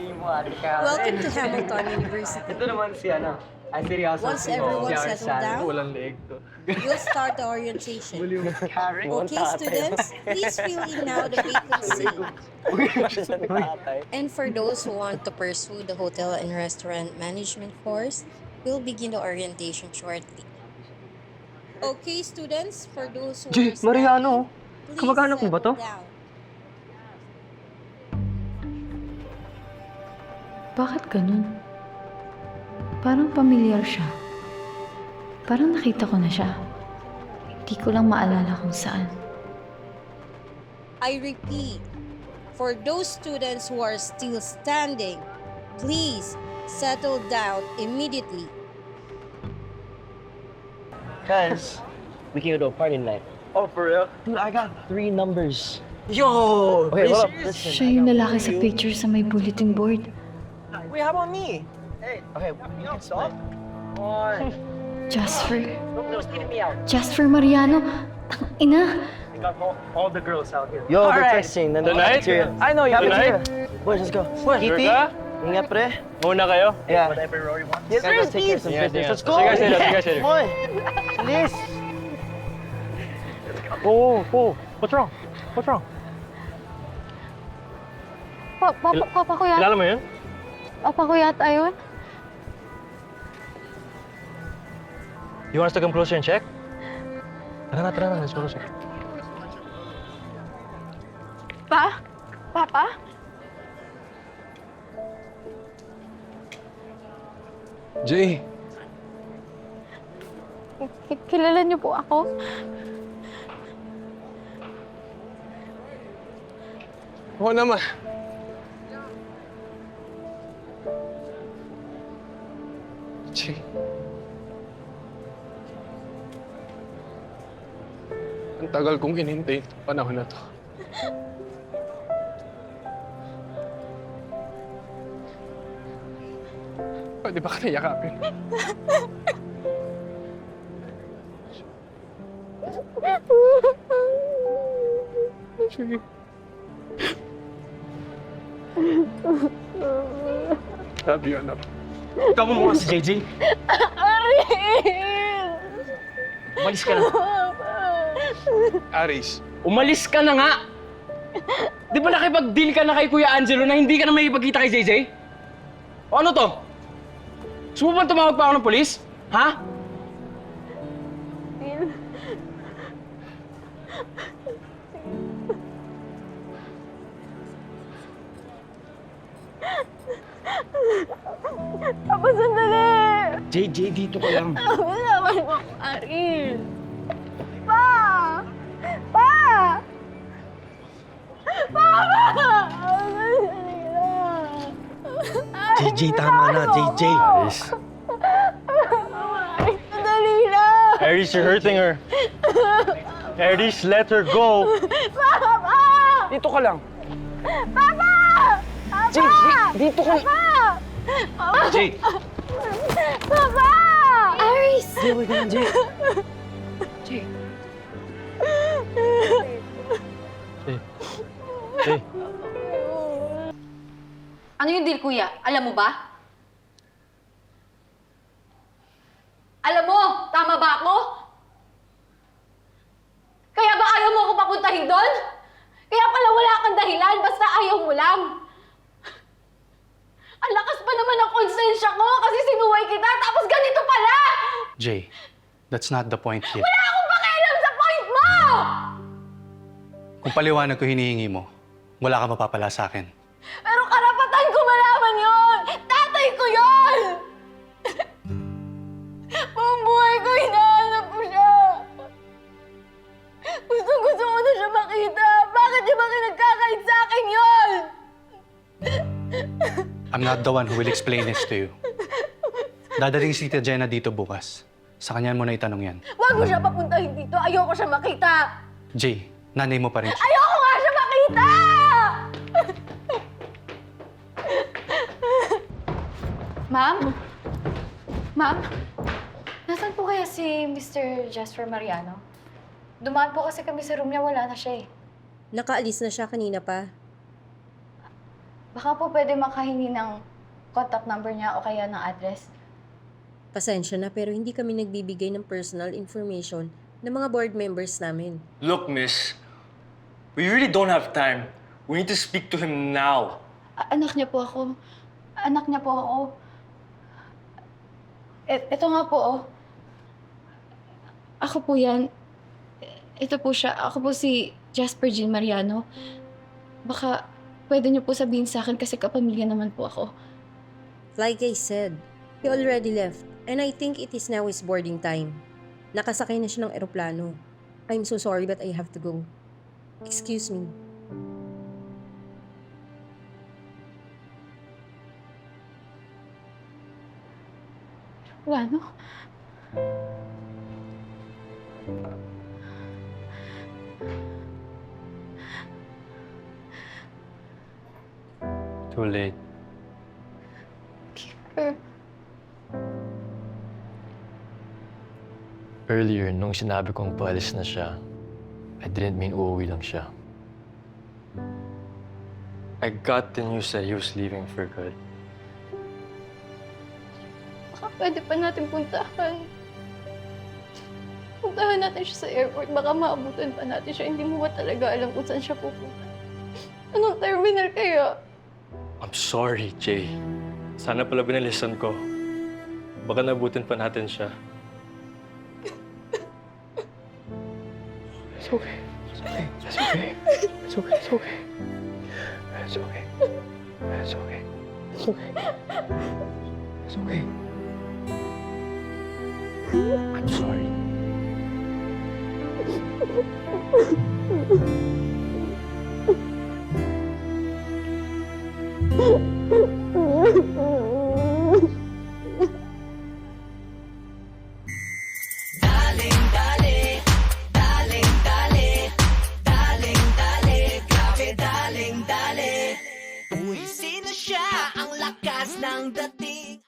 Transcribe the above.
Team Ate Karen. Welcome to Hamilton University. Ito naman si ano. Ay, seryoso. Once si everyone si settled down, Walang leeg to. we'll start the orientation. Okay, students, please fill in now the vacancy. And for those who want to pursue the hotel and restaurant management course, we'll begin the orientation shortly. Okay, students, for those who Jay, are Mariano. Kamag-anak mo ba to? down. Bakit ganun? Parang pamilyar siya. Parang nakita ko na siya. Hindi ko lang maalala kung saan. I repeat, for those students who are still standing, please settle down immediately. Guys, we can go to a party tonight. Oh, for real? Dude, I got three numbers. Yo! Okay, hold up. serious? Listen. Siya yung lalaki sa picture sa may bulletin board. Wait, how about me? Hey, okay, we can stop. On. Jasper. No, no, me out. Jasper Mariano. Tang ina. We got all, all the girls out here. Yo, they're Alright. texting. Then the Tonight? cafeteria. I know you. Tonight? Boys, let's go. Sure Kitty? Ingat, pre. Muna kayo? Yeah. Whatever Rory wants. Yes, let's take care of some Yeah, business. yeah. Let's go. Sige, sige, sige, sige. Come on. Please. Oh, oh, what's wrong? What's wrong? Pa, pa, pa, papa ko yata, Kilala mo yun? Papa ko yata yun. You want us to come closer and check? Tara na, tara na. Let's go closer. Pa? Papa? Jay, Ki- Kilala niyo po ako? oo naman. Jay. Ang tagal kong hinintay itong panahon na to. Pwede ba ka nayakapin? Jay. Love you, anak. Kamu mo si JJ. Umalis ka na. Aris, Umalis ka na nga! Di ba nakipag-deal ka na kay Kuya Angelo na hindi ka na may ipagkita kay JJ? O ano to? Gusto mo ba tumawag pa ako ng polis? Ha? Papa, sandali! JJ, dito ka lang. Malaman mo ako, Ariel. Pa! Pa! Papa! JJ, tama na, JJ. Aris, Sandali lang! Aries, you're hurting her. Aries, let her go. Papa! Dito ka lang. Papa! JJ, dito ka Papa! Jay, Papa! Aris! Jay, wait na, Jay. Hey, Ano yung deal, kuya? Alam mo ba? Alam mo, tama ba ako? Kaya ba ayaw mo ako papuntahin doon? Kaya pala wala kang dahilan, basta ayaw mo lang. Ang lakas pa naman ng konsensya ko kasi sinuway kita, tapos ganito pala! Jay, that's not the point here. Wala akong pakialam sa point mo! Kung paliwanag ko hinihingi mo, wala ka mapapala sa akin. Not the one who will explain this to you. Dadating si Tita Jenna dito bukas. Sa kanya mo na itanong yan. Huwag mo siya papuntahin dito! Ayoko siya makita! Jay, nanay mo pa rin siya. Ayoko nga siya makita! Ma'am? Ma'am? Nasaan po kaya si Mr. Jasper Mariano? Dumaan po kasi kami sa room niya, wala na siya eh. Nakaalis na siya kanina pa. Baka po pwede makahingi ng contact number niya o kaya ng address. Pasensya na pero hindi kami nagbibigay ng personal information ng mga board members namin. Look, miss. We really don't have time. We need to speak to him now. A- anak niya po ako. Anak niya po ako. E- ito nga po, oh. Ako po yan. Ito po siya. Ako po si Jasper Jean Mariano. Baka pwede niyo po sabihin sa akin kasi kapamilya naman po ako. Like I said, he already left and I think it is now his boarding time. Nakasakay na siya ng eroplano. I'm so sorry but I have to go. Excuse me. Wala, no? Too late. Er, Earlier, nung sinabi kong paalis na siya, I didn't mean uuwi lang siya. I got the news that he was leaving for good. baka pwede pa natin puntahan. Puntahan natin siya sa airport. Baka maabutan pa natin siya. Hindi mo ba talaga alam kung saan siya pupunta? Anong terminal kaya? I'm sorry, Jay. Sana pala binalisan ko. Baka nabutin pa natin siya. It's okay. It's okay. It's okay. It's okay. It's okay. It's okay. It's okay. It's okay. It's okay. I'm sorry.